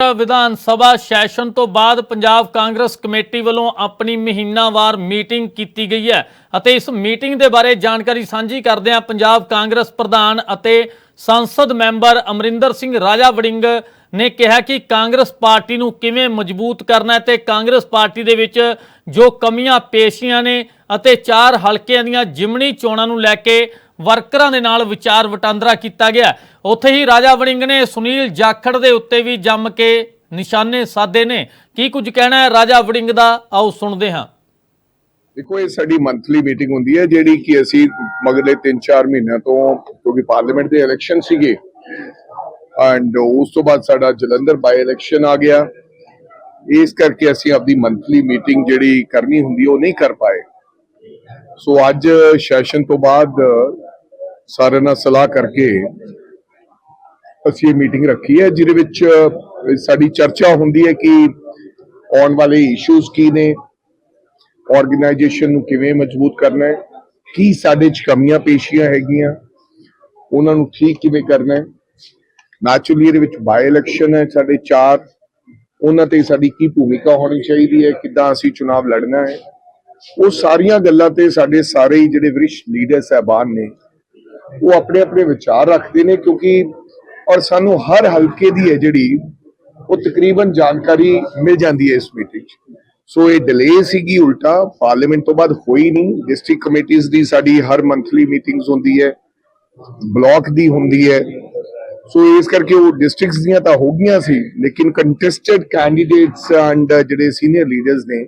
Vidhan Sabha session ਤੋਂ ਬਾਅਦ Punjab Congress committee ਵੱਲੋਂ ਆਪਣੀ ਮਹੀਨਾਵਾਰ ਮੀਟਿੰਗ ਕੀਤੀ ਗਈ ਹੈ ਅਤੇ ਇਸ ਮੀਟਿੰਗ ਦੇ ਬਾਰੇ ਜਾਣਕਾਰੀ ਸਾਂਝੀ ਕਰਦੇ ਹਾਂ ਪੰਜਾਬ ਕਾਂਗਰਸ ਪ੍ਰਧਾਨ ਅਤੇ ਸੰਸਦ ਮੈਂਬਰ ਅਮਰਿੰਦਰ ਸਿੰਘ ਰਾਜਾ ਵੜਿੰਗ ਨੇ ਕਿਹਾ ਕਿ ਕਾਂਗਰਸ ਪਾਰਟੀ ਨੂੰ ਕਿਵੇਂ ਮਜ਼ਬੂਤ ਕਰਨਾ ਹੈ ਤੇ ਕਾਂਗਰਸ ਪਾਰਟੀ ਦੇ ਵਿੱਚ ਜੋ ਕਮੀਆਂ ਪੇਸ਼ੀਆਂ ਨੇ ਅਤੇ ਚਾਰ ਹਲਕਿਆਂ ਦੀਆਂ ਜਿਮਣੀ ਚੋਣਾਂ ਨੂੰ ਲੈ ਕੇ ਵਰਕਰਾਂ ਦੇ ਨਾਲ ਵਿਚਾਰ ਵਟਾਂਦਰਾ ਕੀਤਾ ਗਿਆ। ਉੱਥੇ ਹੀ ਰਾਜਾ ਵੜਿੰਗ ਨੇ ਸੁਨੀਲ ਜਾਖੜ ਦੇ ਉੱਤੇ ਵੀ ਜੰਮ ਕੇ ਨਿਸ਼ਾਨੇ ਸਾਧੇ ਨੇ। ਕੀ ਕੁਝ ਕਹਿਣਾ ਹੈ ਰਾਜਾ ਵੜਿੰਗ ਦਾ? ਆਓ ਸੁਣਦੇ ਹਾਂ। ਦੇਖੋ, ਇਹ ਸਾਡੀ ਮੰਥਲੀ ਮੀਟਿੰਗ ਹੁੰਦੀ ਹੈ, ਜਿਹੜੀ ਕਿ ਅਸੀਂ ਮਗਲੇ 3-4 ਮਹੀਨਿਆਂ ਤੋਂ, ਕਿਉਂਕਿ ਪਾਰਲੀਮੈਂਟ ਦੇ ਇਲੈਕਸ਼ਨ ਸੀਗੇ। ਐਂਡ ਉਸ ਤੋਂ ਬਾਅਦ ਸਾਡਾ ਜਲੰਧਰ ਬਾਈ ਇਲੈਕਸ਼ਨ ਆ ਗਿਆ। ਇਸ ਕਰਕੇ ਅਸੀਂ ਆਪਣੀ ਮੰਥਲੀ ਮੀਟਿੰਗ ਜਿਹੜੀ ਕਰਨੀ ਹੁੰਦੀ, ਉਹ ਨਹੀਂ ਕਰ ਪਾਏ। ਸੋ ਅੱਜ ਸੈਸ਼ਨ ਤੋਂ ਬਾਅਦ ਸਾਰਿਆਂ ਨਾਲ ਸਲਾਹ ਕਰਕੇ ਅਸੀਂ ਇਹ ਮੀਟਿੰਗ ਰੱਖੀ ਹੈ, ਜਿਹਦੇ ਵਿੱਚ ਸਾਡੀ ਚਰਚਾ ਹੁੰਦੀ ਹੈ ਕਿ ਆਉਣ ਵਾਲੇ ਇਸ਼ੂਜ਼ ਕੀ ਨੇ ਆਰਗੇਨਾਈਜੇਸ਼ਨ ਨੂੰ ਕਿਵੇਂ ਮਜ਼ਬੂਤ ਕਰਨਾ ਹੈ, ਕੀ ਸਾਡੇ ਚ ਕਮੀਆਂ ਪੇਸ਼ੀਆਂ ਹੈਗੀਆਂ, ਉਹਨਾਂ ਨੂੰ ਠੀਕ ਕਿਵੇਂ ਕਰਨਾ ਹੈ। ਨੈਚੁਰਲੀ ਇਹਦੇ ਵਿੱਚ ਬਾਈ ਇਲੈਕਸ਼ਨ ਹੈ ਸਾਡੇ ਚਾਰ, ਉਹਨਾਂ ਤੇ ਸਾਡੀ ਕੀ ਭੂਮਿਕਾ ਹੋਣੀ ਚਾਹੀਦੀ ਹੈ, ਕਿੱਦਾਂ ਅਸੀਂ ਚੁਣਾਵ ਲੜਨਾ ਹੈ। ਉਹ ਸਾਰੀਆਂ ਗੱਲਾਂ ਤੇ ਸਾਡੇ ਸਾਰੇ ਜਿਹੜੇ ਵਰਿਸ਼ਟ ਲੀਡਰ ਸਹਿਬਾਨ ਨੇ ਉਹ ਆਪਣੇ ਆਪਣੇ ਵਿਚਾਰ ਰੱਖਦੇ ਨੇ ਕਿਉਂਕਿ ਔਰ ਸਾਨੂੰ ਹਰ ਹਲਕੇ ਦੀ ਹੈ ਜਿਹੜੀ ਉਹ ਤਕਰੀਬਨ ਜਾਣਕਾਰੀ ਮਿਲ ਜਾਂਦੀ ਹੈ ਇਸ ਮੀਟਿੰਗ 'ਚ। ਸੋ ਇਹ ਡਿਲੇ ਸੀਗੀ ਉਲਟਾ ਪਾਰਲੀਮੈਂਟ ਤੋਂ ਬਾਅਦ ਹੋਈ ਨਹੀਂ। ਡਿਸਟ੍ਰਿਕਟ ਕਮੇਟੀਆਂ ਦੀ ਸਾਡੀ ਹਰ ਮੰਥਲੀ ਮੀਟਿੰਗਸ ਹੁੰਦੀ ਹੈ ਬਲਾਕ ਦੀ ਹੁੰਦੀ ਹੈ। ਸੋ ਇਸ ਕਰਕੇ ਉਹ ਡਿਸਟ੍ਰਿਕਟਸ ਦੀਆਂ ਤਾਂ ਹੋ ਗਈਆਂ ਸੀ, ਲੇਕਿਨ ਕੰਟੈਸਟਡ ਕੈਂਡੀਡੇਟਸ ਐਂਡ ਜਿਹੜੇ ਸੀਨੀਅਰ ਲੀਡਰਸ ਨੇ,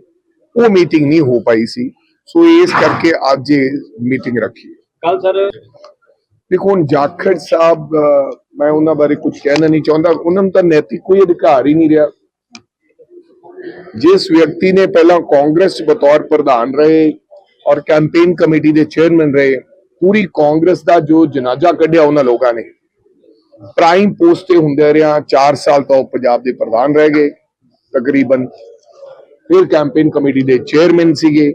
ਉਹ ਮੀਟਿੰਗ ਨਹੀਂ ਹੋ ਪਾਈ ਸੀ। ਸੋ ਇਸ ਕਰਕੇ ਅੱਜ ਇਹ ਮੀਟਿੰਗ ਰੱਖੀ ਕੱਲ ਸਰ ਦੇਖੋ, ਹੁਣ ਜਾਖੜ ਸਾਹਿਬ ਮੈਂ ਉਹਨਾਂ ਬਾਰੇ ਕੁਝ ਕਹਿਣਾ ਨਹੀਂ ਚਾਹੁੰਦਾ। ਉਹਨਾਂ ਨੂੰ ਤਾਂ ਨੈਤਿਕ ਕੋਈ ਅਧਿਕਾਰ ਹੀ ਨਹੀਂ ਰਿਹਾ। ਜਿਸ ਵਿਅਕਤੀ ਨੇ ਪਹਿਲਾਂ ਕਾਂਗਰਸ ਬਤੌਰ ਪ੍ਰਧਾਨ ਰਹੇ ਔਰ ਕੈਂਪੇਨ ਕਮੇਟੀ ਦੇ ਚੇਅਰਮੈਨ ਰਹੇ, ਪੂਰੀ ਕਾਂਗਰਸ ਦਾ ਜੋ ਜਨਾਜ਼ਾ ਕੱਢਿਆ ਉਹਨਾਂ ਲੋਕਾਂ ਨੇ। ਪ੍ਰਾਈਮ ਪੋਸਟ ਤੇ ਹੁੰਦੇ ਰਿਹਾ 4 ਸਾਲ ਤੋਂ ਉਹ ਪੰਜਾਬ ਦੇ ਪ੍ਰਧਾਨ ਰਹਿ ਗਏ, ਤਕਰੀਬਨ। ਫਿਰ ਕੈਂਪੇਨ ਕਮੇਟੀ ਦੇ ਚੇਅਰਮੈਨ ਸੀਗੇ।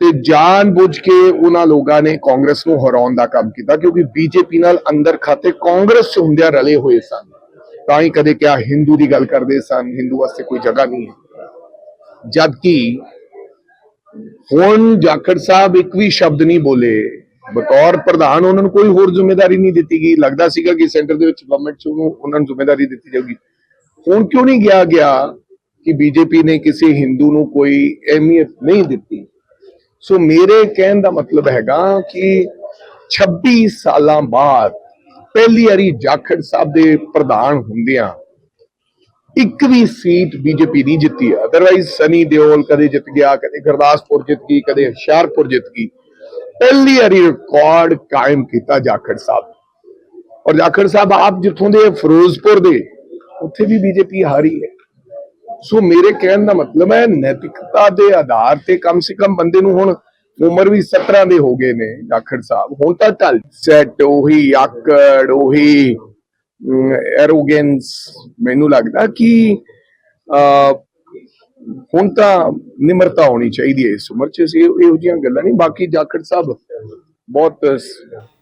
ਤੇ ਜਾਣ ਬੁੱਝ ਕੇ ਉਹਨਾਂ ਲੋਕਾਂ ਨੇ ਕਾਂਗਰਸ ਨੂੰ ਹਰਾਉਣ ਦਾ ਕੰਮ ਕੀਤਾ, ਕਿਉਂਕਿ ਬੀਜੇਪੀ ਨਾਲ ਅੰਦਰ ਖਾਤੇ ਕਾਂਗਰਸ ਚ ਹੁੰਦਿਆਂ ਰਲੇ ਹੋਏ ਸਨ। ਤਾਂ ਹੀ ਕਦੇ ਕਿਹਾ ਹਿੰਦੂ ਦੀ ਗੱਲ ਕਰਦੇ ਸਨ, ਹਿੰਦੂ ਵਾਸਤੇ ਕੋਈ ਜਗ੍ਹਾ ਨਹੀਂ ਹੈ। ਜਦਕਿ ਹੁਣ ਜਾਖੜ ਸਾਹਿਬ ਇੱਕ ਵੀ ਸ਼ਬਦ ਨਹੀਂ ਬੋਲੇ, ਬਤੌਰ ਪ੍ਰਧਾਨ ਉਹਨਾਂ ਨੂੰ ਕੋਈ ਹੋਰ ਜ਼ਿੰਮੇਵਾਰੀ ਨਹੀਂ ਦਿੱਤੀ ਗਈ। ਲੱਗਦਾ ਸੀਗਾ ਕਿ ਸੈਂਟਰ ਦੇ ਵਿੱਚ ਗਵਰਨਮੈਂਟ ਚ ਉਹਨੂੰ ਉਹਨਾਂ ਨੂੰ ਜ਼ਿੰਮੇਵਾਰੀ ਦਿੱਤੀ ਜਾਊਗੀ। ਹੁਣ ਕਿਉਂ ਨਹੀਂ ਗਿਆ ਗਿਆ ਕਿ ਬੀਜੇਪੀ ਨੇ ਕਿਸੇ ਹਿੰਦੂ ਨੂੰ ਕੋਈ ਅਹਿਮੀਅਤ ਨਹੀਂ ਦਿੱਤੀ? ਸੋ ਮੇਰੇ ਕਹਿਣ ਦਾ ਮਤਲਬ ਹੈਗਾ ਕਿ 26 ਸਾਲਾਂ ਬਾਅਦ ਪਹਿਲੀ ਵਾਰੀ ਜਾਖੜ ਸਾਹਿਬ ਦੇ ਪ੍ਰਧਾਨ ਹੁੰਦਿਆਂ ਇੱਕ ਵੀ ਸੀਟ ਬੀਜੇਪੀ ਨਹੀਂ ਜਿੱਤੀ। ਅਦਰਵਾਈਜ਼ ਸਨੀ ਦਿਓਲ ਕਦੇ ਜਿੱਤ ਗਿਆ, ਕਦੇ ਗੁਰਦਾਸਪੁਰ ਜਿੱਤ ਗਈ, ਕਦੇ ਹੁਸ਼ਿਆਰਪੁਰ ਜਿੱਤ ਗਈ। ਪਹਿਲੀ ਵਾਰੀ ਰਿਕਾਰਡ ਕਾਇਮ ਕੀਤਾ ਜਾਖੜ ਸਾਹਿਬ। ਔਰ ਜਾਖੜ ਸਾਹਿਬ ਆਪ ਜਿੱਥੋਂ ਦੇ, ਫਿਰੋਜ਼ਪੁਰ ਦੇ, ਉੱਥੇ ਵੀ ਬੀਜੇਪੀ ਹਾਰੀ ਹੈ। ਸੋ ਮੇਰੇ ਕਹਿਣ ਦਾ ਮਤਲਬ ਹੈ, ਨੈਤਿਕਤਾ ਦੇ ਆਧਾਰ ਤੇ ਕਮ ਸੇ ਕਮ ਬੰਦੇ ਨੂੰ ਹੁਣ ਉਮਰ ਵੀ 17 ਦੇ ਹੋ ਗਏ ਨੇ ਜਾਖੜ ਸਾਹਿਬ। ਹੁਣ ਤਾਂ ਢਲ ਸੈਟ ਉਹੀ, ਆਕੜ ਉਹੀ ਐਰੋਗੈਂਸ ਮੈਨੂੰ ਲੱਗਦਾ ਕਿ ਹੁਣ ਤਾਂ ਨਿਮਰਤਾ ਹੋਣੀ ਚਾਹੀਦੀ ਹੈ ਇਸ ਉਮਰ 'ਚ। ਇਹੋ ਜਿਹੀਆਂ ਗੱਲਾਂ ਨਹੀਂ। ਬਾਕੀ ਜਾਖੜ ਸਾਹਿਬ, ਬਹੁਤ